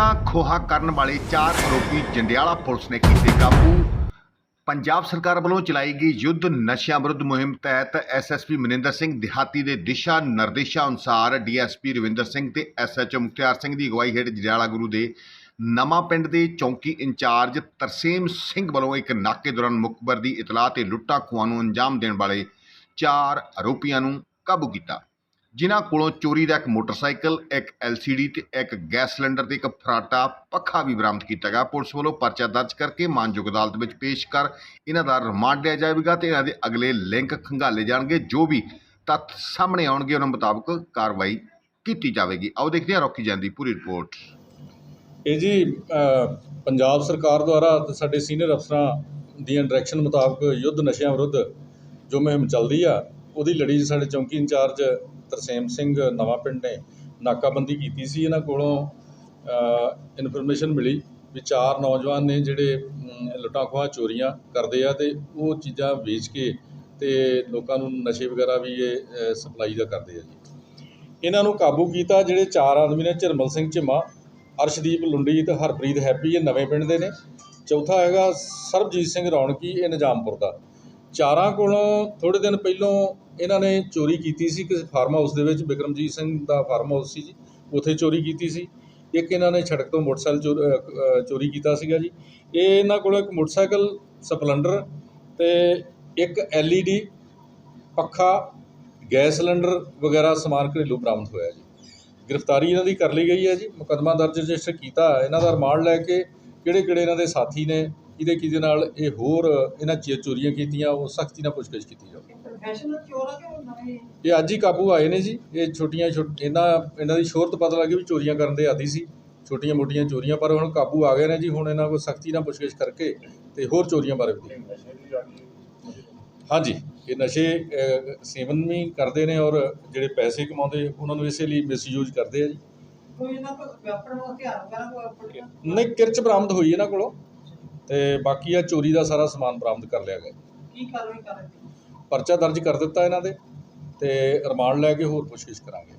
ਲੁੱਟਾਂ ਖੋਹਾ ਕਰਨ ਵਾਲੇ ਚਾਰ ਆਰੋਪੀ ਜੰਡਿਆਲਾ ਪੁਲਿਸ ਨੇ ਕੀਤੇ ਕਾਬੂ। ਪੰਜਾਬ ਸਰਕਾਰ ਵੱਲੋਂ ਚਲਾਈ ਗਈ ਯੁੱਧ ਨਸ਼ਿਆਂ ਵਿਰੁੱਧ ਮੁਹਿੰਮ ਤਹਿਤ ਐਸਐਸਪੀ ਮਨਿੰਦਰ ਸਿੰਘ ਦਿਹਾਤੀ ਦੇ ਦਿਸ਼ਾ ਨਿਰਦੇਸ਼ਾਂ ਅਨੁਸਾਰ ਡੀਐਸਪੀ ਰਵਿੰਦਰ ਸਿੰਘ ਤੇ ਐਸਐਚਓ ਮੁਖਤਿਆਰ ਸਿੰਘ ਦੀ ਅਗਵਾਈ ਹੇਠ ਜੰਡਿਆਲਾ ਗੁਰੂ ਦੇ ਨਵਾਂ ਪਿੰਡ ਦੇ ਚੌਂਕੀ ਇੰਚਾਰਜ ਤਰਸੇਮ ਸਿੰਘ ਵੱਲੋਂ ਇੱਕ ਨਾਕੇ ਦੌਰਾਨ ਮੁਖਬਰ ਦੀ ਇਤਲਾਹ ਤੇ ਲੁੱਟਾਂ ਖੋਹਾਂ ਨੂੰ ਅੰਜਾਮ ਦੇਣ ਵਾਲੇ ਚਾਰ ਆਰੋਪੀਆਂ ਨੂੰ ਕਾਬੂ ਕੀਤਾ। ਜਿਨ੍ਹਾਂ ਕੋਲੋਂ ਚੋਰੀ ਦਾ ਇੱਕ ਮੋਟਰਸਾਈਕਲ, ਇੱਕ ਐਲਸੀਡੀ ਤੇ ਇੱਕ ਗੈਸ ਸਿਲੰਡਰ ਤੇ ਇੱਕ ਫਰਾਟਾ ਪੱਖਾ ਵੀ ਬਰਾਮਦ ਕੀਤਾ ਗਿਆ। ਪੁਲਿਸ ਵੱਲੋਂ ਪਰਚਾ ਦਰਜ ਕਰਕੇ ਮਾਨਯੋਗ ਅਦਾਲਤ ਵਿੱਚ ਪੇਸ਼ ਕਰ ਇਹਨਾਂ ਦਾ ਰਿਮਾਂਡ ਲਿਆ ਜਾਵੇਗਾ ਤੇ ਇਹਨਾਂ ਦੇ ਅਗਲੇ ਲਿੰਕ ਖੰਗਾਲੇ ਜਾਣਗੇ। ਜੋ ਵੀ ਤੱਥ ਸਾਹਮਣੇ ਆਉਣਗੇ, ਉਹਨਾਂ ਮੁਤਾਬਕ ਕਾਰਵਾਈ ਕੀਤੀ ਜਾਵੇਗੀ। ਆਓ ਦੇਖਦੇ ਹਾਂ ਰੋਕੀ ਜਾਂਦੀ ਪੂਰੀ ਰਿਪੋਰਟ। ਇਹ ਜੀ ਪੰਜਾਬ ਸਰਕਾਰ ਦੁਆਰਾ ਤੇ ਸਾਡੇ ਸੀਨੀਅਰ ਅਫਸਰਾਂ ਦੀਆਂ ਡਾਇਰੈਕਸ਼ਨ ਮੁਤਾਬਕ ਯੁੱਧ ਨਸ਼ਿਆਂ ਵਿਰੁੱਧ ਜੋ ਮੁਹਿੰਮ ਚੱਲਦੀ ਆ ਉਹਦੀ ਲੜੀ ਸਾਡੇ ਚੌਂਕੀ ਇੰਚਾਰਜ ਤਰਸੇਮ ਸਿੰਘ ਨਵਾਂ ਪਿੰਡ ਨੇ ਨਾਕਾਬੰਦੀ ਕੀਤੀ ਸੀ। ਇਹਨਾਂ ਕੋਲੋਂ ਇਨਫੋਰਮੇਸ਼ਨ ਮਿਲੀ ਵੀ ਚਾਰ ਨੌਜਵਾਨ ਨੇ ਜਿਹੜੇ ਅਮ, ਲੁੱਟਾਂ ਖੋਹਾਂ ਚੋਰੀਆਂ ਕਰਦੇ ਆ ਤੇ ਉਹ ਚੀਜ਼ਾਂ ਵੇਚ ਕੇ ਤੇ ਲੋਕਾਂ ਨੂੰ ਨਸ਼ੇ ਵਗੈਰਾ ਵੀ ਇਹ ਸਪਲਾਈ ਦਾ ਕਰਦੇ ਆ ਜੀ। ਇਹਨਾਂ ਨੂੰ ਕਾਬੂ ਕੀਤਾ ਜਿਹੜੇ ਚਾਰ ਆਦਮੀ ਨੇ ਝਰਮਲ ਸਿੰਘ ਝਿਮਾ ਅਰਸ਼ਦੀਪ ਲੁੰਡੀ ਤੇ ਹਰਪ੍ਰੀਤ ਹੈਪੀ ਇਹ ਨਵੇਂ ਪਿੰਡ ਦੇ ਨੇ। ਚੌਥਾ ਹੈਗਾ ਸਰਬਜੀਤ ਸਿੰਘ ਰੌਣਕੀ ਇਹ ਨਿਜ਼ਾਮਪੁਰ ਦਾ। ਚਾਰਾਂ ਕੋਲੋਂ ਥੋੜ੍ਹੇ ਦਿਨ ਪਹਿਲੋਂ ਇਹਨਾਂ ਨੇ ਚੋਰੀ ਕੀਤੀ ਸੀ ਕਿਸੇ ਫਾਰਮ ਹਾਊਸ ਦੇ ਵਿੱਚ, ਬਿਕਰਮਜੀਤ ਸਿੰਘ ਦਾ ਫਾਰਮ ਹਾਊਸ ਸੀ ਜੀ, ਉੱਥੇ ਚੋਰੀ ਕੀਤੀ ਸੀ। ਇੱਕ ਇਹਨਾਂ ਨੇ ਸੜਕ ਤੋਂ ਮੋਟਰਸਾਈਕਲ ਚੋਰ- ਚੋਰੀ ਕੀਤਾ ਸੀਗਾ ਜੀ। ਇਹ ਇਹਨਾਂ ਕੋਲ ਇੱਕ ਮੋਟਰਸਾਈਕਲ ਸਪਲੈਂਡਰ ਤੇ ਇੱਕ ਐਲਈਡੀ ਪੱਖਾ, ਗੈਸ ਸਿਲੰਡਰ ਵਗੈਰਾ ਸਮਾਨ ਘਰੇਲੂ ਬਰਾਮਦ ਹੋਇਆ ਜੀ। ਗ੍ਰਿਫਤਾਰੀ ਇਹਨਾਂ ਦੀ ਕਰ ਲਈ ਗਈ ਹੈ ਜੀ, ਮੁਕੱਦਮਾ ਦਰਜ ਰਜਿਸਟਰ ਕੀਤਾ ਇਹਨਾਂ ਦਾ ਰਿਮਾਂਡ ਲੈ ਕੇ ਕਿਹੜੇ ਕਿਹੜੇ ਇਹਨਾਂ ਦੇ ਸਾਥੀ ਨੇ ਕਿਹਦੇ ਕਿਹਦੇ ਨਾਲ ਇਹ ਹੋਰ ਇਹਨਾਂ ਚ ਚੋਰੀਆਂ ਕੀਤੀਆਂ ਉਹ ਸਖਤੀ ਨਾਲ ਪੁੱਛਗਿੱਛ ਕੀਤੀ ਜਾਵੇ ਪ੍ਰੋਫੈਸ਼ਨਲ ਚੋਰ ਆ ਕਿ ਉਹ ਨਵੇਂ? ਇਹ ਅੱਜ ਹੀ ਕਾਬੂ ਆਏ ਨੇ ਜੀ। ਇਹ ਛੋਟੀਆਂ ਛੋਟ ਇਹਨਾਂ ਇਹਨਾਂ ਦੀ ਸ਼ੋਹਰਤ ਪਤਾ ਲੱਗੀ ਵੀ ਚੋਰੀਆਂ ਕਰਨ ਦੇ ਆਦੀ ਸੀ। ਛੋਟੀਆਂ ਮੋਟੀਆਂ ਚੋਰੀਆਂ ਪਰ ਹੁਣ ਕਾਬੂ ਆ ਗਏ ਨੇ ਜੀ। ਹੁਣ ਇਹਨਾਂ ਕੋਲ ਸਖਤੀ ਨਾਲ ਪੁੱਛਗਿੱਛ ਕਰਕੇ ਤੇ ਹੋਰ ਚੋਰੀਆਂ ਬਾਰੇ ਵੀ ਹਾਂਜੀ। ਇਹ ਨਸ਼ੇ ਅਹ, ਸੇਵਨ ਵੀ ਕਰਦੇ ਨੇ ਔਰ ਜਿਹੜੇ ਪੈਸੇ ਕਮਾਉਂਦੇ ਉਹਨਾਂ ਨੂੰ ਇਸੇ ਲਈ ਮਿਸਯੂਜ਼ ਕਰਦੇ ਆ ਜੀ। ਕੋਈ ਇਹਨਾਂ ਕੋਲ ਵੈਪਨ ਹਥਿਆਰ ਵਗੈਰਾ ਕੋਈ ਨਹੀਂ ਕਿਰਚ ਬਰਾਮਦ ਹੋਈ ਇਹਨਾਂ ਕੋਲੋਂ। ਤੇ ਬਾਕੀ ਆ ਚੋਰੀ ਦਾ ਸਾਰਾ ਸਮਾਨ ਬਰਾਮਦ ਕਰ ਲਿਆ ਗਿਆ। ਕੀ ਕਾਰਵਾਈ ਕਰ ਰਹੇ ਪਰਚਾ ਦਰਜ ਕਰ ਦਿੱਤਾ ਇਹਨਾਂ ਦੇ ਤੇ ਰਿਮਾਂਡ ਲੈ ਕੇ ਹੋਰ ਪੁੱਛਗਿੱਛ ਕਰਾਂਗੇ।